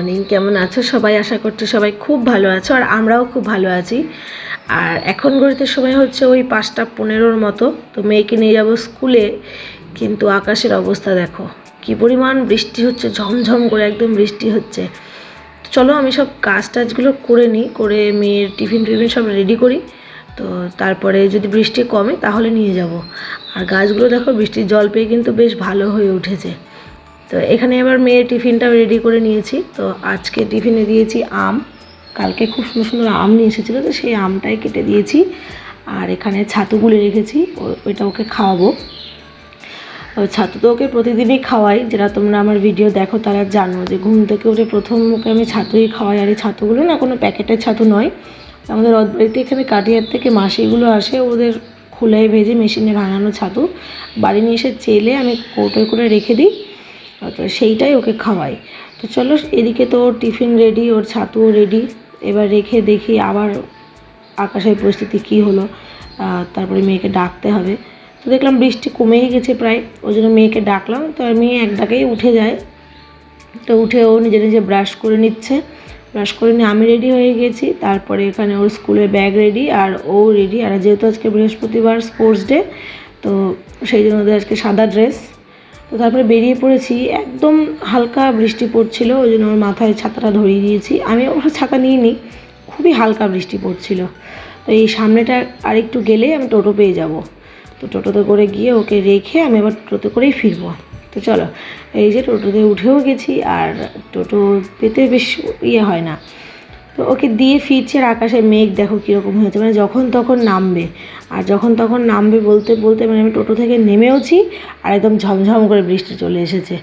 Morning কেমন আছো? সবাই আশা করছি সবাই খুব ভালো আছো আর আমরাও খুব ভালো আছি। আর এখন ঘড়িতে সময় হচ্ছে ওই পাঁচটা পনেরোর মতো, তো মেয়েকে নিয়ে যাব স্কুলে, কিন্তু আকাশের অবস্থা দেখো, কি পরিমাণ বৃষ্টি হচ্ছে, ঝমঝম করে একদম বৃষ্টি হচ্ছে। চলো আমি সব কাজ টাজগুলো করে নিই, করে মেয়ের টিফিন টিফিন সব রেডি করি, তো তারপরে যদি বৃষ্টি কমে তাহলে নিয়ে যাব। আর গাছগুলো দেখো বৃষ্টির জল পেয়ে কিন্তু বেশ ভালো হয়ে উঠেছে। তো এখানে এবার মেয়ের টিফিনটাও রেডি করে নিয়েছি। তো আজকে টিফিনে দিয়েছি আম। কালকে খুব সুন্দর সুন্দর আম নিয়ে এসেছিল, তো সেই আমটাই কেটে দিয়েছি। আর এখানে ছাতুগুলি রেখেছি ওইটা ওকে খাওয়াবো। ছাতু তো ওকে প্রতিদিনই খাওয়াই, যেটা তোমরা আমার ভিডিও দেখো, তারা জানো যে ঘুম থেকে উঠে প্রথম ওকে আমি ছাতুই খাওয়াই। আর এই ছাতুগুলো না কোনো প্যাকেটের ছাতু নয়। আমাদের রথবাড়িতে এখানে কাটিয়ার থেকে মাসিগুলো আসে, ওদের খোলায় ভেজে মেশিনে ভাঙানো ছাতু। বাড়ি নিয়ে এসে চেলে আমি কৌটোয় করে রেখে দিই। তো সেইটাই ওকে খাওয়াই। তো চলো এদিকে তো টিফিন রেডি ওর ছাতুও রেডি এবার রেখে দেখি আবার আকাশের পরিস্থিতি কী হলো। তারপরে মেয়েকে ডাকতে হবে। তো দেখলাম বৃষ্টি কমেই গেছে প্রায়, ওই জন্য মেয়েকে ডাকলাম। তো মেয়ে এক ডাকেই উঠে যায় তো উঠে ও নিজে নিজে ব্রাশ করে নিচ্ছে। ব্রাশ করে নিয়ে আমি রেডি হয়ে গেছি। তারপরে এখানে ওর স্কুলের ব্যাগ রেডি আর ও রেডি আর যেহেতু আজকে বৃহস্পতিবার স্পোর্টস ডে তো সেই জন্য ওদের আজকে সাদা ড্রেস তো তারপরে বেরিয়ে পড়েছি, একদম হালকা বৃষ্টি পড়ছিল, ওই জন্য ওর মাথায় ছাতাটা ধরিয়ে দিয়েছি। আমি অবশ্য ছাতা নিইনি, খুবই হালকা বৃষ্টি পড়ছিল। তো এই সামনেটা আরেকটু গেলে আমি টোটো পেয়ে যাব। তো টোটোতে করে গিয়ে ওকে রেখে আমি আবার টোটোতে করেই ফিরবো। তো চলো, এই যে টোটোতে উঠেও গেছি, আর টোটো পেতে বেশ ইয়ে হয় না। তো ওকে দিয়ে ফিরছে আর আকাশে মেঘ, দেখো কীরকম হয়েছে। মানে যখন তখন নামবে। আর যখন তখন নামবে বলতে বলতে মানে আমি টোটো থেকে নেমেওছি আর একদম ঝমঝম করে বৃষ্টি চলে এসেছে।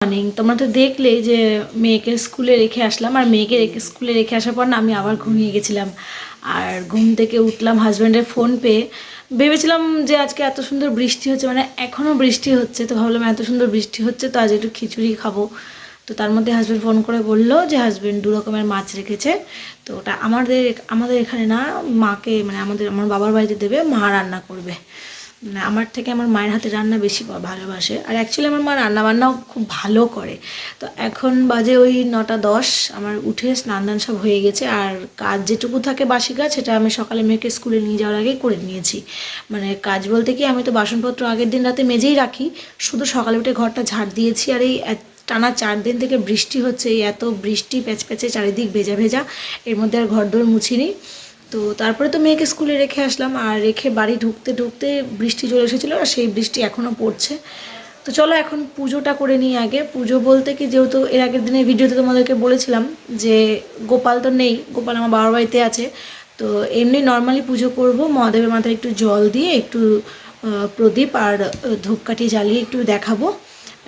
মর্নিং তোমরা তো দেখলে যে মেয়েকে স্কুলে রেখে আসলাম। আর মেয়েকে রেখে স্কুলে রেখে আসার পর না আমি আবার ঘুমিয়ে গেছিলাম। আর ঘুম থেকে উঠলাম হাজব্যান্ডের ফোন পেয়ে। ভেবেছিলাম যে আজকে এত সুন্দর বৃষ্টি হচ্ছে মানে এখনও বৃষ্টি হচ্ছে। তো ভাবলাম এত সুন্দর বৃষ্টি হচ্ছে, তো আজ একটু খিচুড়ি খাব। তো তার মধ্যে হাজব্যান্ড ফোন করে বলল যে হাজব্যান্ড দু রকমের মাছ রেখেছে। তো ওটা আমাদের আমাদের এখানে না মাকে মানে আমাদের, আমার বাবার বাড়িতে দেবে, মা রান্না করবে। মানে আমার থেকে আমার মায়ের হাতে রান্না বেশি ভালোবাসে। আর অ্যাকচুয়ালি আমার মা রান্না বান্নাও খুব ভালো করে। তো এখন বাজে ওই নটা দশ, আমার উঠে স্নান দান সব হয়ে গেছে। আর কাজ যেটুকু থাকে বাসি কাজ, সেটা আমি সকালে মেয়েকে স্কুলে নিয়ে যাওয়ার আগেই করে নিয়েছি। মানে কাজ বলতে কি, আমি তো বাসনপত্র আগের দিন রাতে মেজেই রাখি। শুধু সকালে উঠে ঘরটা ঝাড় দিয়েছি আর এই টানা চার দিন থেকে বৃষ্টি হচ্ছে এত বৃষ্টি প্যাচ প্যাচে চারিদিক ভেজা ভেজা, এর মধ্যে আর ঘর দোর মুছিনি। তো তারপরে তো মেয়েকে স্কুলে রেখে আসলাম, আর রেখে বাড়ি ঢুকতে ঢুকতে বৃষ্টি চলে এসেছিল আর সেই বৃষ্টি এখনও পড়ছে। তো চলো এখন পুজোটা করে নিই আগে। পুজো বলতে কি, যেহেতু এর আগের দিনের ভিডিওতে তোমাদেরকে বলেছিলাম যে গোপাল তো নেই, গোপাল আমার বাবার বাড়িতে আছে, তো এমনি নর্মালি পুজো করব, মহাদেবের মাথায় একটু জল দিয়ে একটু প্রদীপ আর ধূপকাঠি জ্বালিয়ে একটু দেখাবো।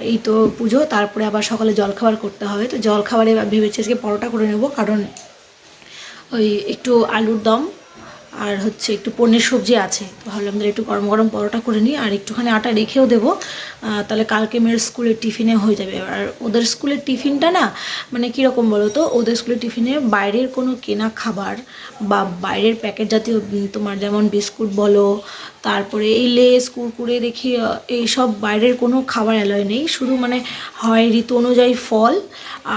এই তো পুজো, তারপরে আবার সকালে জলখাবার করতে হবে। তো জলখাবারে ভেবেছি আজকে পরোটা করে নেব, কারণ ওই একটু আলুর দম আর হচ্ছে একটু পনির সবজি আছে। তো ভাবলাম যে একটু গরম গরম পরোটা করে নিই আর একটুখানি আটা রেখেও দেবো। তাহলে কালকে মেয়ের স্কুলের টিফিনে হয়ে যাবে। আর ওদের স্কুলের টিফিনটা না মানে কীরকম বলো তো ওদের স্কুলের টিফিনে বাইরের কোনো কেনা খাবার বা বাইরের প্যাকেট জাতীয় তোমার যেমন বিস্কুট বলো, তারপরে এই লেস, কুরকুরে দেখি এইসব বাইরের কোনো খাবার অ্যালয় নেই। শুধু মানে হয় ঋতু অনুযায়ী ফল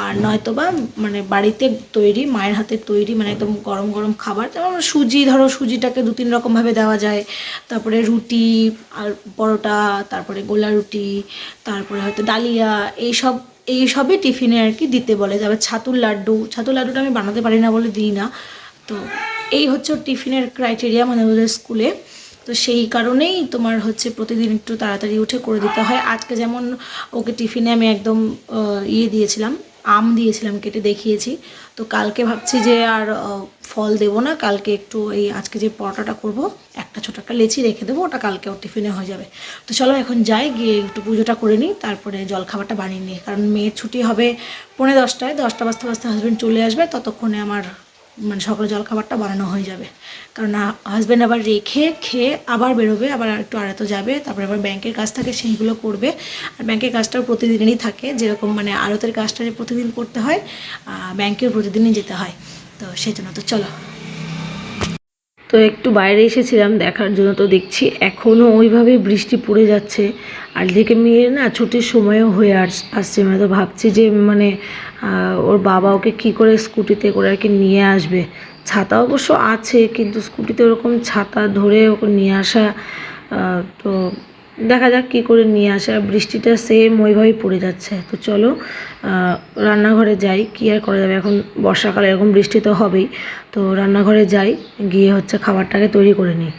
আর নয়তো বা মানে বাড়িতে তৈরি, মায়ের হাতে তৈরি মানে একদম গরম গরম খাবার। যেমন সুজি ধরো সুজিটাকে দু তিন রকমভাবে দেওয়া যায়। তারপরে রুটি, আর পরোটা, তারপরে গোলা রুটি, তারপরে হয়তো ডালিয়া, এইসব, এইসবই টিফিনে আর কি দিতে বলে তারপর ছাতুর লাড্ডু, ছাতুর লাড্ডুটা আমি বানাতে পারি না বলে দিই না। তো এই হচ্ছে টিফিনের ক্রাইটেরিয়া মানে ওদের স্কুলে। তো সেই কারণেই তোমার হচ্ছে প্রতিদিন একটু তাড়াতাড়ি উঠে করে দিতে হয়। আজকে যেমন ওকে টিফিনে আমি একদম ইয়ে দিয়েছিলাম আম দিয়েছিলাম, কেটে দেখিয়েছি। তো কালকে ভাবছি যে আর ফল দেবো না, কালকে একটু এই আজকে যে পরোটাটা করব, একটা ছোটো একটা লেচি রেখে দেবো, ওটা কালকে ওর টিফিনে হয়ে যাবে। তো চলো এখন যাই, গিয়ে একটু পুজোটা করে নিই, তারপরে জলখাবারটা বানিয়ে নিই। কারণ মেয়ের ছুটি হবে পৌনে দশটায়, দশটা বাজতে বাজতে হাজব্যান্ড চলে আসবে, ততক্ষণে আমার মানে সকালে জলখাবারটা বানানো হয়ে যাবে। কারণ হাজব্যান্ড আবার রেখে খেয়ে আবার বেরোবে, আবার একটু আড়াতে যাবে, তারপরে আবার ব্যাংকের কাজ থাকে, সেইগুলো করবে। আর ব্যাংকের কাজটাও প্রতিদিনই থাকে, যেরকম মানে আড়তের কাজটা প্রতিদিন করতে হয় ব্যাংকেও প্রতিদিনই যেতে হয়। তো সেই জন্য তো চলো। তো একটু বাইরে এসেছিলাম, দেখার জন্য তো দেখছি। এখনও ওইভাবে বৃষ্টি পড়ে যাচ্ছে। আর দেখে মেয়ের না ছুটির সময়ও হয়ে আস আসছে। মানে তো ভাবছি যে মানে ওর বাবা ওকে কী করে স্কুটিতে করে আর কি নিয়ে আসবে। ছাতা অবশ্য আছে, কিন্তু স্কুটিতে ওরকম ছাতা ধরে ওকে নিয়ে আসা তো দেখা যাক কী করে নিয়ে আসে। আর বৃষ্টিটা সেম ওইভাবেই পড়ে যাচ্ছে। তো চলো রান্নাঘরে যাই। কী আর করা যাবে? এখন বর্ষাকালে এরকম বৃষ্টি তো হবেই। তো রান্নাঘরে যাই, গিয়ে হচ্ছে খাবারটাকে তৈরি করে নিই।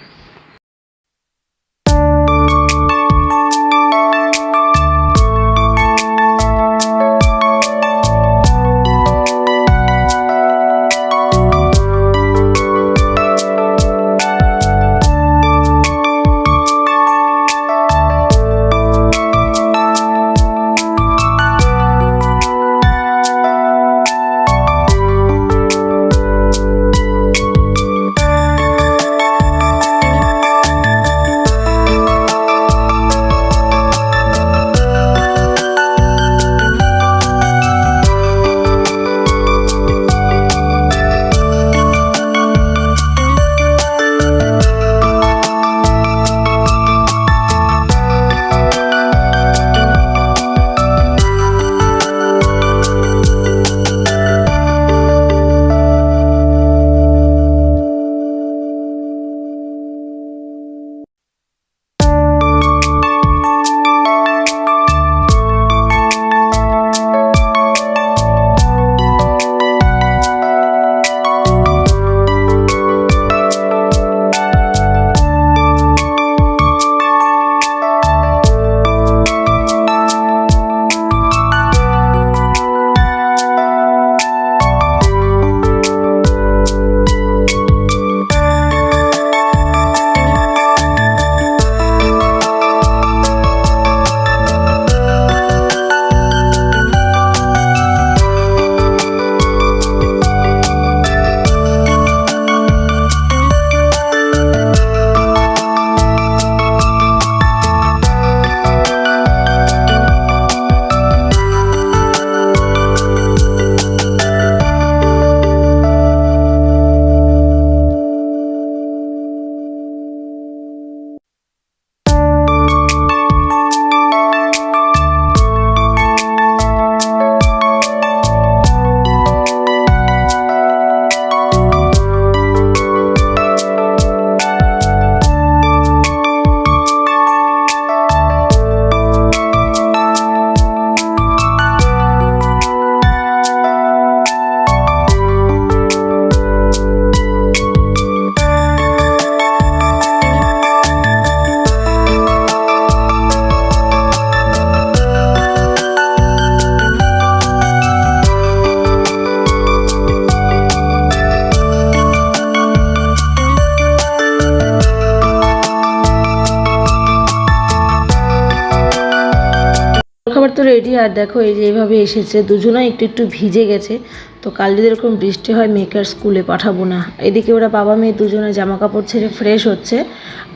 খাবার তো রেডি আর দেখো এই যে এইভাবে এসেছে, দুজনাই একটু একটু ভিজে গেছে। তো কাল যদি এরকম বৃষ্টি হয়, মেয়েকে আর স্কুলে পাঠাবো না। এদিকে ওরা বাবা মেয়ে দুজনে জামা কাপড় ছেড়ে ফ্রেশ হচ্ছে,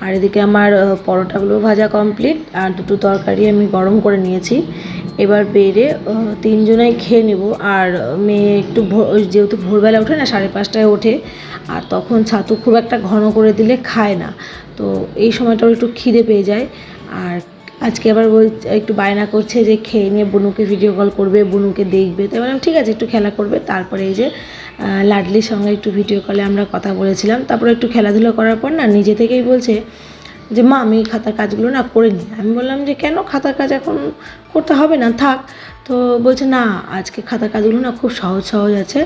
আর এদিকে আমার পরোটাগুলো ভাজা কমপ্লিট আর দুটো তরকারি আমি গরম করে নিয়েছি। এবার বেড়ে তিনজনাই খেয়ে নেব, আর মেয়ে একটু যেহেতু ভোরবেলা ওঠে না, সাড়ে পাঁচটায় ওঠে, আর তখন ছাতু খুব একটা ঘন করে দিলে খায় না। তো এই সময়টা একটু খিদে পেয়ে যায়, আর আজকে আবার বল, একটু বায়না করছে যে খেয়ে নিয়ে বনুকে ভিডিও কল করবে, বনুকে দেখবে। তো বললাম, ঠিক আছে, একটু খেলা করবে। তারপরে এই যে লাডলির সঙ্গে একটু ভিডিও কলে আমরা কথা বলেছিলাম। তারপরে একটু খেলাধুলো করার পর না, নিজে থেকেই বলছে যে, মা, আমি খাতার কাজগুলো না করে নিই। আমি বললাম যে, কেন? খাতার কাজ এখন করতে হবে না, থাক। তো বলছে, না, আজকে খাতার কাজগুলো না খুব সহজ সহজ আছে,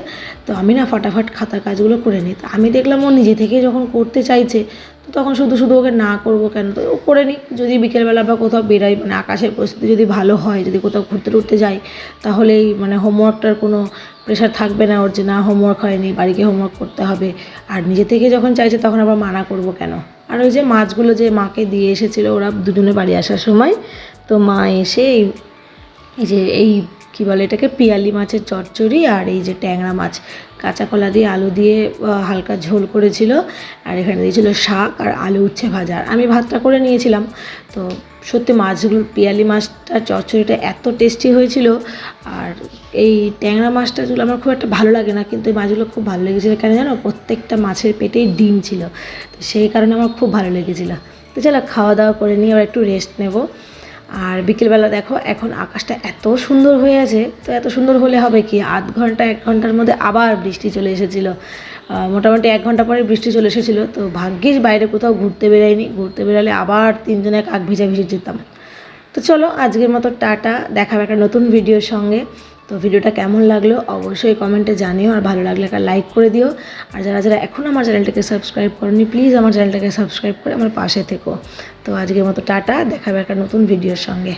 তো আমি না ফটাফট খাতার কাজগুলো করে নিই। তো আমি দেখলাম ও নিজে থেকেই যখন করতে চাইছে, তো তখন শুধু শুধু ওকে না করব কেন? তো ও করে নিক, যদি বিকেলবেলা বা কোথাও বেরোয় মানে আকাশের পরিস্থিতি যদি ভালো হয়, যদি কোথাও ঘুরতে টুরতে যাই, তাহলেই মানে হোমওয়ার্কটার কোনো প্রেশার থাকবে না ওর যে, না, হোমওয়ার্ক হয়নি বাড়িকে হোমওয়ার্ক করতে হবে। আর নিজে থেকে যখন চাইছে, তখন আবার মানা করব কেন? আর ওই যে মাছগুলো যে মাকে দিয়ে এসেছিল, ওরা দুজনে বাড়ি আসার সময়, তো মা এসে এই এই যে এই কী বলে এটাকে, পিয়ালি মাছের চচ্চড়ি আর এই যে ট্যাংরা মাছ। কাঁচা কলা দিয়ে আলু দিয়ে হালকা ঝোল করেছিল আর এখানে দিয়েছিল শাক আর আলু উচ্ছে ভাজা। আমি ভাতটা করে নিয়েছিলাম। তো সত্যি মাছগুলো, পিয়ালি মাছটা চচ্চড়িটা এত টেস্টি হয়েছিল আর এই ট্যাংরা মাছটা যেগুলো আমার খুব একটা ভালো লাগে না, কিন্তু এই মাছগুলো খুব ভালো লেগেছিলো। কেন জানো? প্রত্যেকটা মাছের পেটেই ডিম ছিল। তো সেই কারণে আমার খুব ভালো লেগেছিলো। তো চলো খাওয়া দাওয়া করে নিয়ে আবার একটু রেস্ট নেব। আর বিকেলবেলা দেখো, এখন আকাশটা এত সুন্দর হয়ে আছে, তো এত সুন্দর হলে হবে কি? আধ ঘণ্টা, এক ঘণ্টার মধ্যে আবার বৃষ্টি চলে এসেছিল। মোটামুটি এক ঘণ্টা পরে বৃষ্টি চলে এসেছিল, তো ভাগ্যিস বাইরে কোথাও ঘুরতে বেরাইনি ঘুরতে বেরালে আবার তিনজনে এক আগ ভিজা ভিজে যেতাম। তো চলো, আজকের মতো টাটা, দেখাবে একটা নতুন ভিডিওর সঙ্গে। তো ভিডিওটা কেমন লাগল অবশ্যই কমেন্টে জানিও, আর ভালো লাগলে একটা লাইক করে দিও। আর যারা যারা এখন আমার চ্যানেলটাকে সাবস্ক্রাইব করনি প্লিজ আমার চ্যানেলটাকে সাবস্ক্রাইব করে আমার পাশে থেকো। তো আজকের মতো টাটা, দেখাবে একটা নতুন ভিডিওর সঙ্গে।